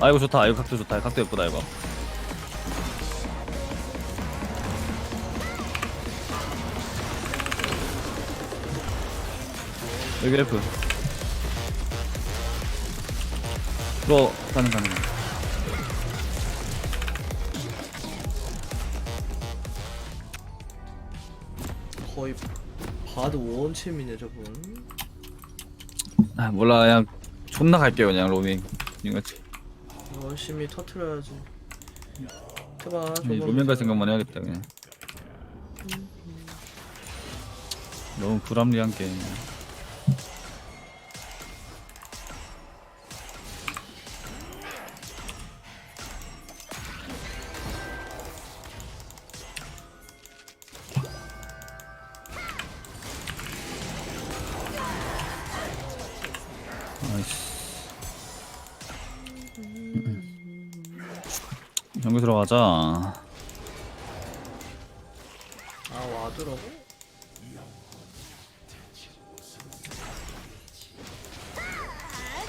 아 이거 좋다. 이거 각도 좋다. 각도 예쁘다 이거. 여기 F. 들어. 가는 가는 거의 바드 원챔이네 저분. 아 몰라. 그냥 존나 갈게요 그냥 로밍 이거지 열심히 터트려야지. 해봐 이 로밍 갈 생각만 해야겠다 그냥. 너무 불합리한 게임이야 아이씨 경기 들어가자 아 와드라고?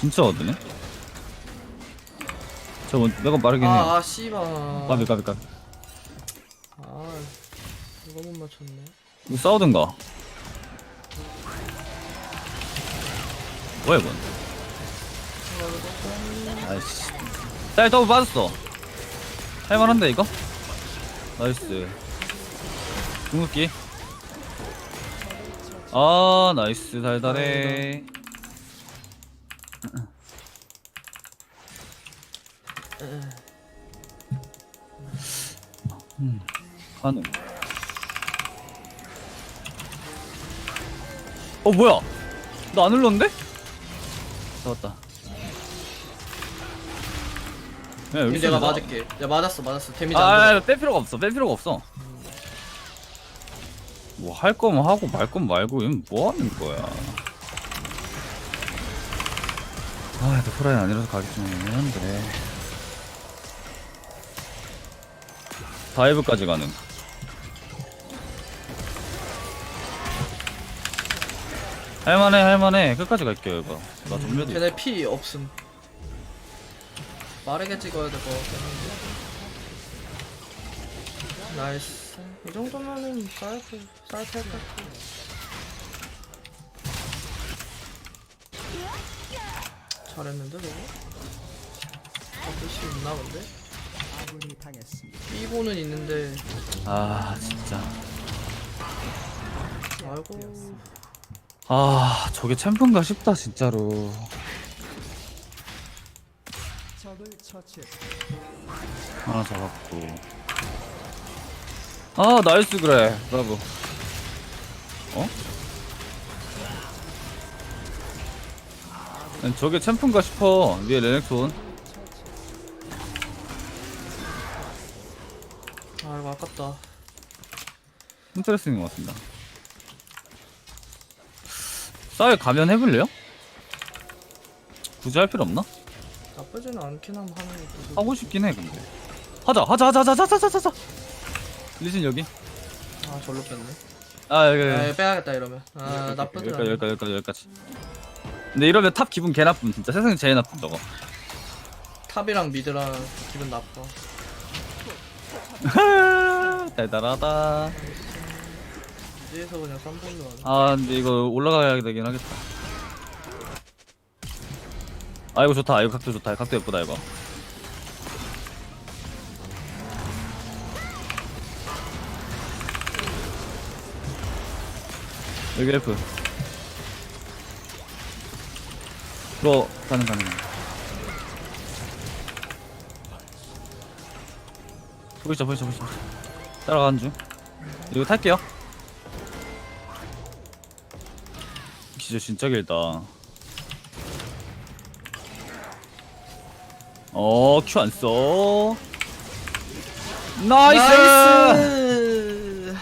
진짜 어드네? 저 먼- 내가 빠르긴 해. 아, 아 씨발 까비 까비 까비. 아 이거 못 맞췄네 이거 싸우든가. 뭐야 이건? 아이씨. 짤 더블 빠졌어. 할만한데 이거? 나이스. 궁극기. 아 나이스 달달해. 음, 가능. 어 뭐야? 나안 눌렀는데? 잡았다. 야 여기 내가 맞을게 야 맞았어 맞았어 데미지 아, 안 아, 뺄 필요가 없어. 뺄 필요가 없어. 뭐 할 거면 하고 말 거면 말고 이건 뭐 하는 거야? 아, 또 프라이 아니라서 가기 좀 애매한데. 다이브까지 가능. 할만해, 할만해. 끝까지 갈게요, 이거. 나 들어 전멸이. 걔네 피 없음 빠르게 찍어야 될 것 같긴 한데 나이스 이 정도면은 사이트 사이트 할것 같아 잘했는데 저거? 아 뜻이 있나 본데? 삐고는 있는데 아, 진짜. 아이고 아, 저게 챔프인가 싶다, 진짜로. 하나 잡았고. 아, 나이스, 그래. 브라보. 어? 난 저게 챔프인가 싶어. 위에 레넥톤. 아이고 아깝다 인터레스팅인 것 같습니다. 싸에 가면 해볼래요? 굳이 할 필요 없나? 나쁘지는 않긴 함 하는 것도 하고 싶긴 해, 근데. 하자, 하자, 하자, 하자, 하자, 하자, 하자. 리신 여기. 아 절로 뺐네 아, 여기, 아 여기. 빼야겠다 이러면 아 나쁘지 여기까지, 않아 여기까지, 여기까지, 여기까지. 근데 이러면 탑 기분 개 나쁨, 진짜. 세상에 제일 나쁨, 저거. 탑이랑 미드랑 기분 나빠 달달하다. 뒤에서 그냥 쌈볼로 하네 아, 근데 이거 올라가야 되긴 하겠다. 아, 이거 좋다. 이거 각도 좋다. 각도 예쁘다, 이거. 여기 F. 들어, 가능, 가능. 보이죠, 보이죠, 보이죠. 따라가는 중. 이거 탈게요. 진짜 진짜 길다. 어, 큐 안 써. 나이스! 나이스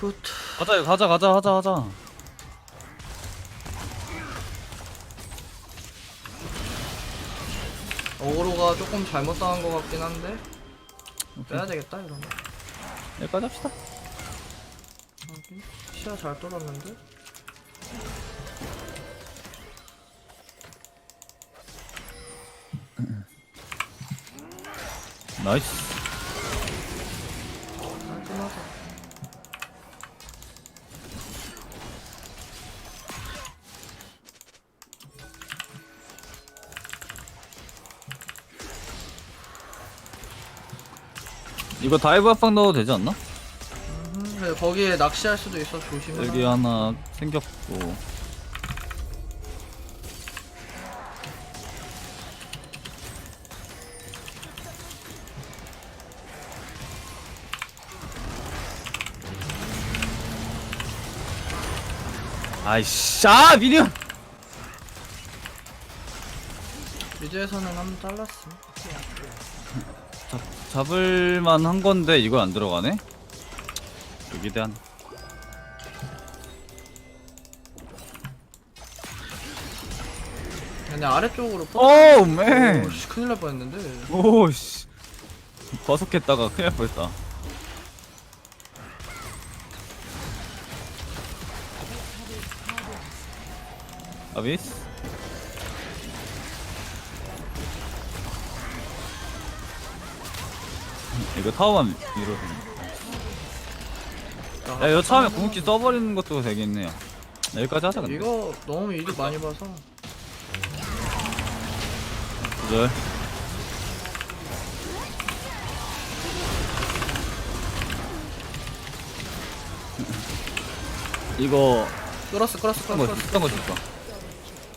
굿 가자, 가자, 가자, 가자, 가자. 어그로가 조금 잘못 당한 것 같긴 한데. 빼야 되겠다 이러면 여기까지 합시다. 시야 잘 뚫었는데 나이스 깔끔하다. 이거 다이브 합방 넣어도 되지 않나? 음, 그래, 거기에 낚시할 수도 있어 조심해. 여기 하나 생겼고 아이씨 아 미니언 미드에서는 한번 잘랐어. 잡, 잡을만 한 건데 이거 안 들어가네? 여기 대한 얘네 아래쪽으로 뻗. 오우 맨 오 씨 큰일 날 뻔했는데. 오씨 과속했다가 큰일 날 뻔했다 아비스? 이거 타워만 밀어도 야 이거 처음에 궁극기 써버리는 것도 되겠네요. 여기까지 하자 근데. 이거 너무 이득 많이 봐서. 기절 이거 끌었어 끌었어 딴거 끌었어. 딴거 줄까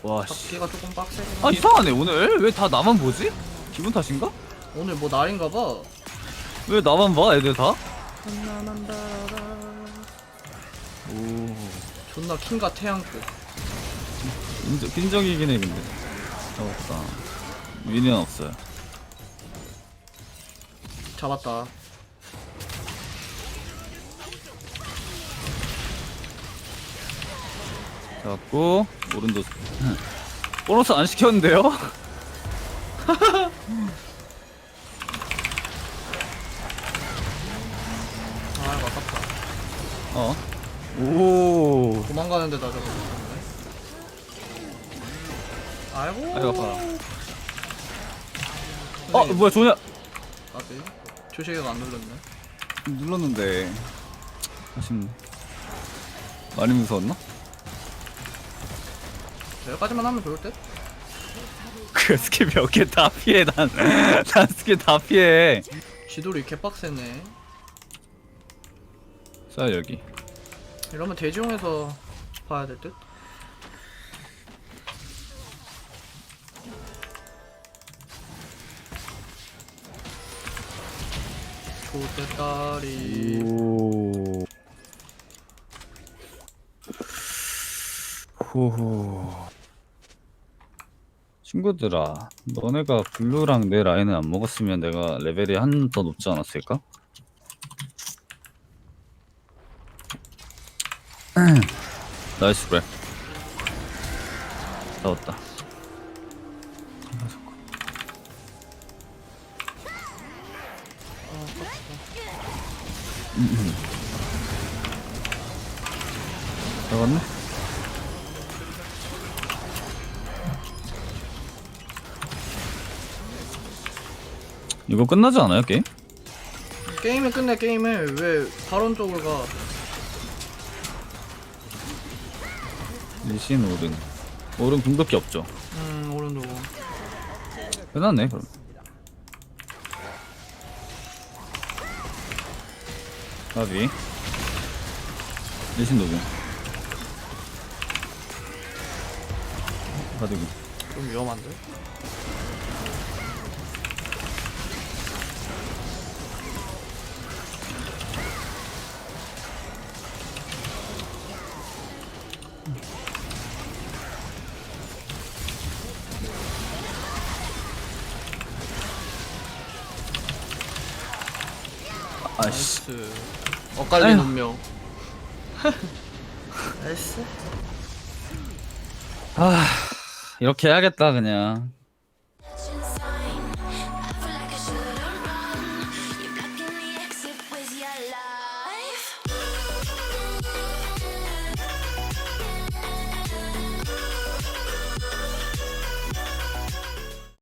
와씨 잡기가 조금 빡세긴 아 아, 이상하네 오늘 왜 다 나만 보지? 기분 탓인가? 오늘 뭐 날인가 봐. 왜 나만 봐 애들 다? 오 존나 킹과 태양급. 인정, 빈정이긴 해 근데 잡았다 미니언 없어요 잡았다. 잡았고 오른도 보너스 안 시켰는데요? 아 아깝다. 어? 오 도망가는데 나 잡았네. 아이고. 아이고 아파 어 뭐야 조냐 아비. 조식이가 안 눌렀네. 눌렀는데 아쉽네 많이 무서웠나? 여기까지만 하면 좋을 듯? 그 스킬 몇 개 다 피해 난, 난 스킬 다 피해 쥐돌이 개빡세네. 자 여기 이러면 대지용에서 봐야 될 듯? 오 호호 친구들아 너네가 블루랑 내 라인을 안 먹었으면 내가 레벨이 한 더 높지 않았을까? 나이스 그래 나왔다 잡았네? 이거 끝나지 않아요 게임? 게임을 끝내 게임을 왜 바론 쪽으로 가? 리신 오른. 오른 궁극기 없죠? 음, 오른쪽 끝났네 그럼. 가비. 리신 녹음 가득이. 좀 위험한데? 아씨. 나이스. 엇갈린 아휴. 운명. 나이스. 아 이렇게 해야겠다 그냥